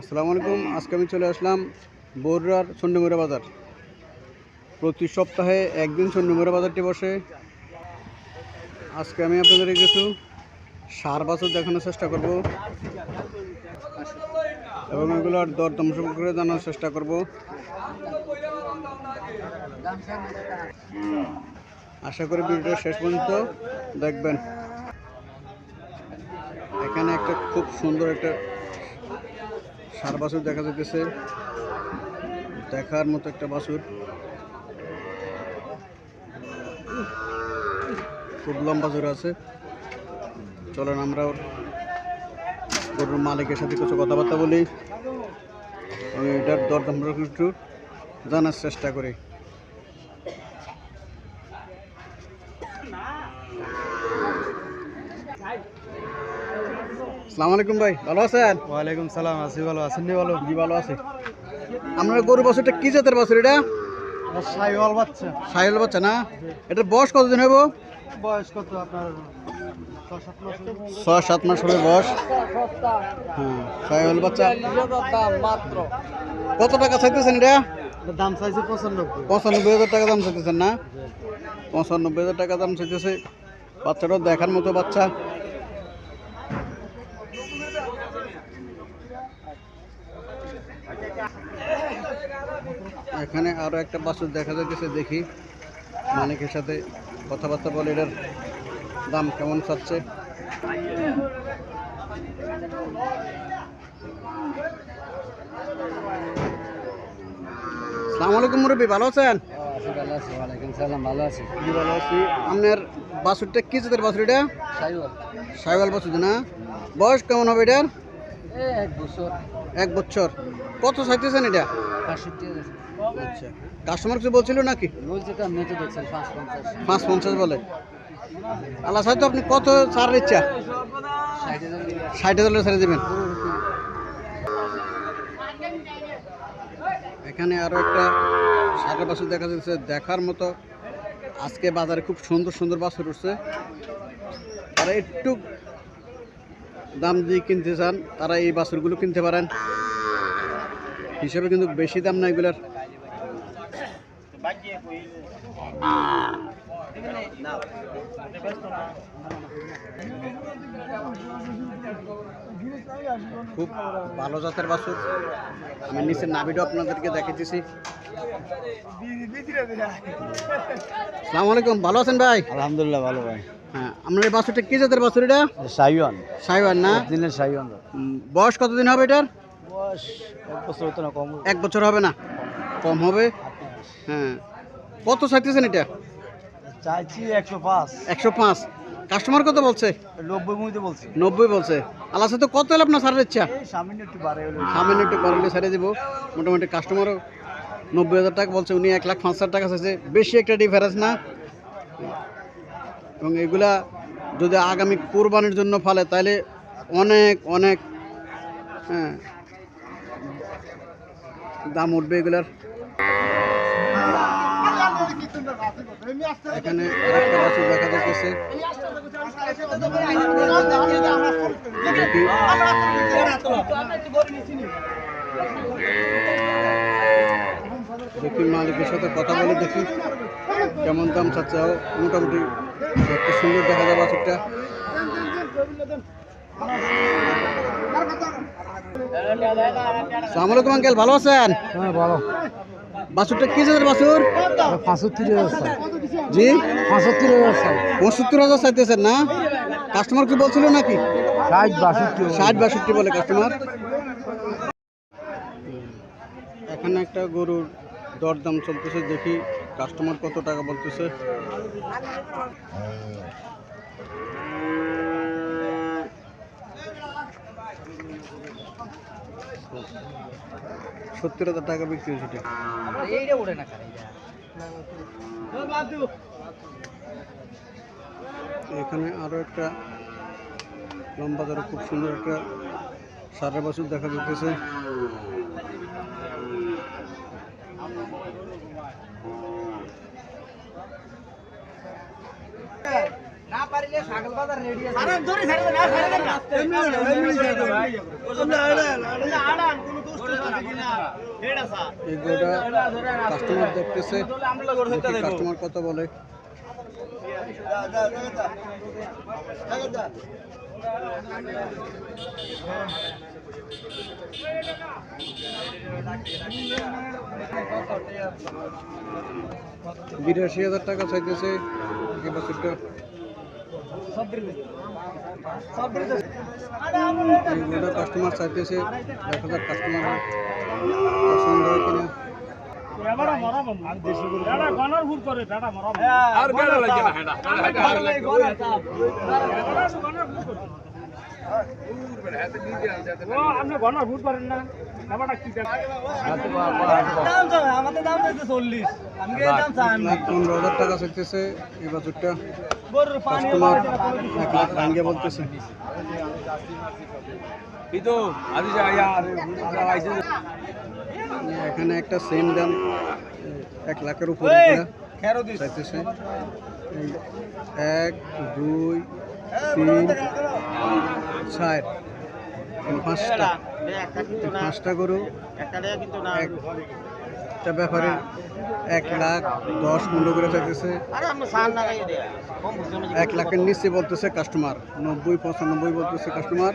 আসসালামু আলাইকুম। আজকে আমি চলে আসলাম বরুড়ার চন্ডীমুড়া বাজার। প্রতি সপ্তাহে একদিন চন্ডীমুড়া বাজারটি বসে। আজকে আমি আপনাদের কিছু সার বাছর দেখানোর চেষ্টা করব এবং এগুলোর দরদম সম্পর্কে জানার চেষ্টা করব। আশা করি ভিডিওটা শেষ পর্যন্ত দেখবেন। এখানে একটা খুব সুন্দর একটা সার বাছুর দেখা যেতেছে দেখার মতো একটা বাছুর। খুব লম্বা জোর আছে। চলেন আমরা ওর গরুর মালিকের সাথে কিছু কথাবার্তা বলি। আমি এটার দরদাম একটু জানার চেষ্টা করি। আসসালামু আলাইকুম ভাই ভালো আছেন? ওয়ালাইকুম সালাম আছি ভালো আছেন নি ভালো জি ভালো আছে। আপনার গরু বাছুরটা কি জাতের বাছুর এটা? সাইওয়াল বাচ্চা। সাইল বাচ্চা না? এটার বয়স কতদিন হইব? বয়স কত আপনার? ছয় সাত মাস হবে বয়স। হ্যাঁ সাইল বাচ্চা। মাত্র কত টাকা চাইতেছেন এটা? দাম চাইছে পঁচানব্বই। পঁচানব্বই হাজার টাকা দাম চাইতেছেন না? পঁচানব্বই হাজার টাকা দাম চাইতেছে। বাচ্চাটাও দেখার মতো বাচ্চা। এখানে আরও একটা বাছুর দেখা যাইতেছে, দেখি। মালিকের সাথে কথাবার্তা বলে এটার দাম কেমন চাচ্ছে? সালাম আলাইকুম মুরব্বী, ভালো আছেন? আছি ভালো আছি ওয়ালাইকুম সালাম ভালো আছি? জি ভালো আছি। আপনার বাছুরটা কি জাতের বাছুর এটা? সাইওয়াল। বাছুর না? বয়স কেমন হবে এটার? এক বছর। এক বছর। কত চাইতেছেন এটা? আচ্ছা। কাস্টমার কিছু বলছিল নাকি? বলছে তো আপনি তো দেখছেন পাঁচ পঞ্চাশ। পাঁচ পঞ্চাশ বলে। আল্লাহ হয়তো আপনি কত ছাড়ের ইচ্ছা ষাট হাজার। ষাট হাজার ছেড়ে দেবেন। এখানে আরও একটা সারের বাছুর দেখা যাচ্ছে, দেখার মতো। আজকে বাজারে খুব সুন্দর সুন্দর বাছুর উঠছে। তারা একটু দাম দিয়ে কিনতে চান, তারা এই বাছুরগুলো কিনতে পারেন। হিসেবে কিন্তু বেশি দাম না এগুলার। খুব ভালো জাতের বাছুর। আমি নিচের নাবিটাও আপনাদেরকে দেখাইতেছি। সালাম আলাইকুম ভালো আছেন ভাই? আলহামদুলিল্লাহ ভালো ভাই। হ্যাঁ আপনার এই বাছুরটা কি জাতের বাছুর এটা? সাইওয়ান। সাইবার না? দিনের সাইওয়ান বয়স কতদিন হবে এটার? বয়স এক বছর হতো না কম এক বছর হবে না? কম হবে। হ্যাঁ। কত চাইতেছেন এটা? চাইছি একশো পাঁচ। একশো পাঁচ। কাস্টমার কত বলছে? নব্বই বলছি। নব্বই বলছে। আল্লাহ সাথে কত হলে আপনার সারের ইচ্ছা? এই সামনে একটু বাড়ে হলো। সামান্য একটু ছেড়ে দিব। মোটামুটি কাস্টমারও নব্বই হাজার টাকা বলছে উনি এক লাখ পাঁচ হাজার টাকা চাইছে বেশি একটা ডিফারেন্স না। এবং এগুলা যদি আগামী কোরবানির জন্য ফলে তাহলে অনেক অনেক হ্যাঁ দাম উঠবে এগুলার। এখানে বাছুর দেখা যাচ্ছে মালিকের সাথে কথা বলে দেখি, কেমন দাম চাচ্ছে। মোটামুটি একটা সুন্দর দেখা যাবে বাছুরটা সালাম আলাইকুম, আঙ্কেল, ভালো আছেন? হ্যাঁ ভালো। বাছুরটা কি জাতের বাছুর? পঁচাত্তর হাজার জি? পঁচাত্তর হাজার পঁচাত্তর হাজার চাইতেছেন না? কাস্টমার কি বলছিল নাকি? ষাট বাষট্টি। ষাট বাষট্টি বলে কাস্টমার এখানে একটা গরুর দরদাম চলতেছে দেখি কাস্টমার কত টাকা বলতেছে। সত্তর হাজার টাকা বিক্রি হয়েছে এটা। এইটা ওঠে না এখানে আরও একটা লম্বা ধরে খুব সুন্দর একটা সারা বছর দেখা যাচ্ছে না পারিলে ছাগল বাজার রেডি আছে। আরে ধরে ছাড়বে না ছাড়বে না। এমনি না এমনি ছাড়বে ভাই। আড়ান কোনো এই গরুটা কাস্টমার দেখতেছে। দেখি কাস্টমার কত বলে। বিরাশি হাজার টাকা চাইতেছে। বছরটা এইগুলো কাস্টমার চাইতেছে যাক কাস্টমার পছন্দ হয়। কিনা আর বেড়া লাগে না হেডা হেডা লাগে আপনি গণনা ভুল করেন না। ব্যাপারটা কি আমাদের দাম চাইছে চল্লিশ। আমি দাম চাই। পনেরো হাজার টাকা চাইতেছে এই পানি কাস্টমার এক লাখ ভাঙ্গে বলতেছে এখানে একটা সেম দাম এক লাখের উপরে চাইতেছে। এক দুই তিন চার। পাঁচটা। পাঁচটা গরু একটা ব্যাপারে এক লাখ দশ পনেরো করে চাইতেছে। এক লাখের নিচে বলতেছে কাস্টমার নব্বই, পঁচানব্বই বলতেছে কাস্টমার